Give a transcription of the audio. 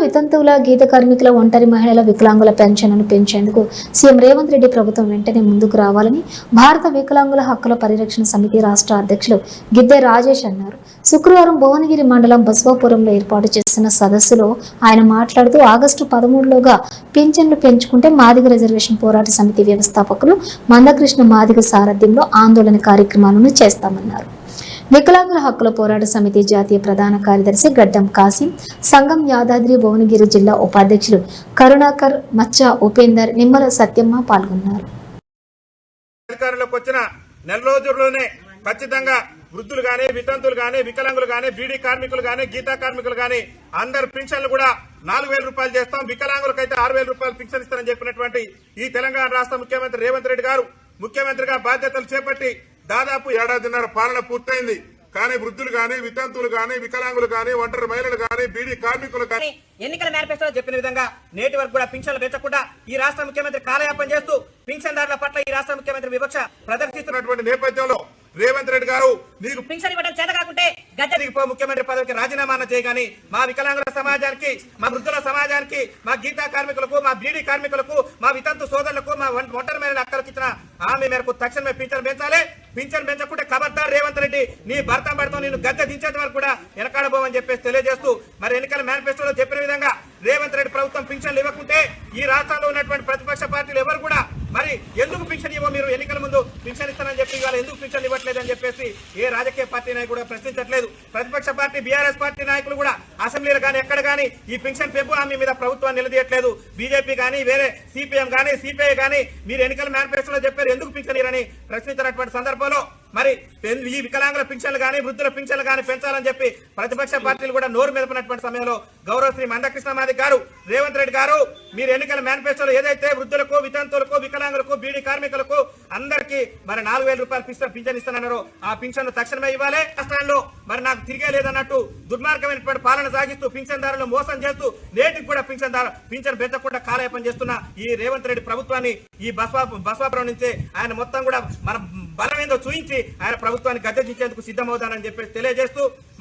వితంతువుల గీత కార్మికుల ఒంటరి మహిళల వికలాంగుల పెన్షన్ను పెంచేందుకు సీఎం రేవంత్ రెడ్డి ప్రభుత్వం వెంటనే ముందుకు రావాలని భారత వికలాంగుల హక్కుల పరిరక్షణ సమితి రాష్ట్ర అధ్యక్షులు గిద్దె రాజేష్ అన్నారు. శుక్రవారం భువనగిరి మండలం బసవాపురంలో ఏర్పాటు చేసిన సదస్సులో ఆయన మాట్లాడుతూ ఆగస్టు పదమూడులోగా పింఛన్లు పెంచుకుంటే మాదిగ రిజర్వేషన్ పోరాట సమితి వ్యవస్థాపకులు మందకృష్ణ మాదిగ సారథ్యంలో ఆందోళన కార్యక్రమాలను చేస్తామన్నారు. వికలాంగుల హక్కుల పోరాట సమితి జాతీయ ప్రధాన కార్యదర్శి గడ్డం కాసిం సంఘం యాదాద్రి భువనగిరి జిల్లా ఉపాధ్యక్షులు కరుణాకర్ మచ్చ ఉపేందర్ నిమ్మల సత్యమ్మ పాల్గొన్నారు. అధికారంలోకి వచ్చిన నెల రోజుల్లోనే ఖచ్చితంగా వృద్ధులు గాని వితంతులు గాని వికలాంగులు గాని బీడీ కార్మికులు గాని గీతా కార్మికులు గాని అందరు పింఛన్లు కూడా నాలుగు వేల రూపాయలు చేస్తాం. వికలాంగులకు అయితే ఆరు వేల రూపాయలు పింఛన్ ఇస్తారని చెప్పినటువంటి ఈ తెలంగాణ రాష్ట్ర ముఖ్యమంత్రి రేవంత్ రెడ్డి గారు ముఖ్యమంత్రిగా బాధ్యతలు చేపట్టి దాదాపు ఏడాదిన్నర పాలన పూర్తయింది. కానీ వృద్ధులు గాని వితంతువులు గాని వికలాంగులు గాని ఒంటరి మహిళలు గాని బీడీ కార్మికులు గాని కానీ ఎన్నికల మేనిఫెస్టోలో చెప్పిన విధంగా నేటి వరకు కూడా పింఛన్లు పెంచకుండా ఈ రాష్ట్ర ముఖ్యమంత్రి కాలయాపన చేస్తూ పింఛన్దారుల పట్ల ఈ రాష్ట్ర ముఖ్యమంత్రి వివక్ష ప్రదర్శిస్తున్న ఇస్తున్నటువంటి నేపథ్యంలో రేవంత్ రెడ్డి గారు నీకు పింఛన్ ఇవ్వడం చేత కాకుంటే గద్దె దిగిపో ముఖ్యమంత్రి పదవికి రాజీనామా చేయగాని మా వికలాంగుల సమాజానికి మా వృద్ధుల సమాజానికి మా గీతా కార్మికులకు మా బీడీ కార్మికులకు మా వితంతు సోదరులకు మా ఒంటరి ఇచ్చిన హామీ మేరకు తక్షణమే పింఛన్ పెంచాలి. పింఛన్ పెంచకుంటే ఖబర్దార్ రేవంత్ రెడ్డి నీ భర్త భర్త నేను గద్దె దించేంత వరకు కూడా వెనకాడబోమని చెప్పేసి తెలియజేస్తూ మరి ఎన్నికల మేనిఫెస్టోలో చెప్పిన విధంగా రేవంత్ రెడ్డి ప్రభుత్వం పింఛన్లు ఇవ్వకుంటే ఈ రాష్ట్రంలో ఉన్నటువంటి ప్రతిపక్ష పార్టీలు ఎవరు కూడా మరి ఎందుకు పింఛన్ ఇవ్వ మీరు? ఎన్నికల ముందు పింఛన్ ఇస్తానని చెప్పి ఇవాళ ఎందుకు పింఛన్ ఇవ్వట్లేదని చెప్పేసి ఏ రాజకీయ పార్టీ నాయకుడు కూడా ప్రశ్నించట్లేదు. ప్రతిపక్ష పార్టీ బీఆర్ఎస్ పార్టీ నాయకులు కూడా అసెంబ్లీలు కానీ ఎక్కడ కానీ ఈ పెన్షన్ పెంపు హామీ మీద ప్రభుత్వాన్ని నిలదీయట్లేదు. బీజేపీ కానీ వేరే సిపిఎం కానీ సిపిఐ కానీ మీరు ఎన్నికల మేనిఫెస్టోలో చెప్పారు ఎందుకు పింఛన్ ఇరని ప్రశ్నించినటువంటి సందర్భంలో మరి ఈ వికలాంగుల పింఛన్లు కానీ వృద్ధుల పింఛన్లు కానీ పెంచాలని చెప్పి ప్రతిపక్ష పార్టీలు కూడా నోరు మెదపినటువంటి సమయంలో గౌరవ శ్రీ మందకృష్ణ మాది గారు రేవంత్ రెడ్డి గారు మీరు ఎన్నికల మేనిఫెస్టోలో ఏదైతే వృద్ధులకు వితంతులకు వికలాంగులకు బీడీ కార్మికులకు అందరికీ మరి నాలుగు వేల రూపాయలు పింఛన్ పింఛన్ ఇస్తానన్నారు. ఆ పింఛన్ తక్షణమే ఇవ్వాలి. రాష్ట్రాల్లో మరి నాకు తిరిగే లేదన్నట్టు దుర్మార్గమైనటువంటి పాలన సాగిస్తూ పింఛన్దారులు మోసం చేస్తూ నేటికి కూడా పింఛన్దారు పింఛన్ పెంచకుండా కాలయాపన చేస్తున్న ఈ రేవంత్ రెడ్డి ప్రభుత్వాన్ని ఈ బస్వా బస్వాపురం నుంచి ఆయన మొత్తం కూడా మన బలమేందో చూయించి ఆయన ప్రభుత్వాన్ని గద్దె దించేందుకు సిద్ధమవుతానని చెప్పేసి తెలియజేస్తూ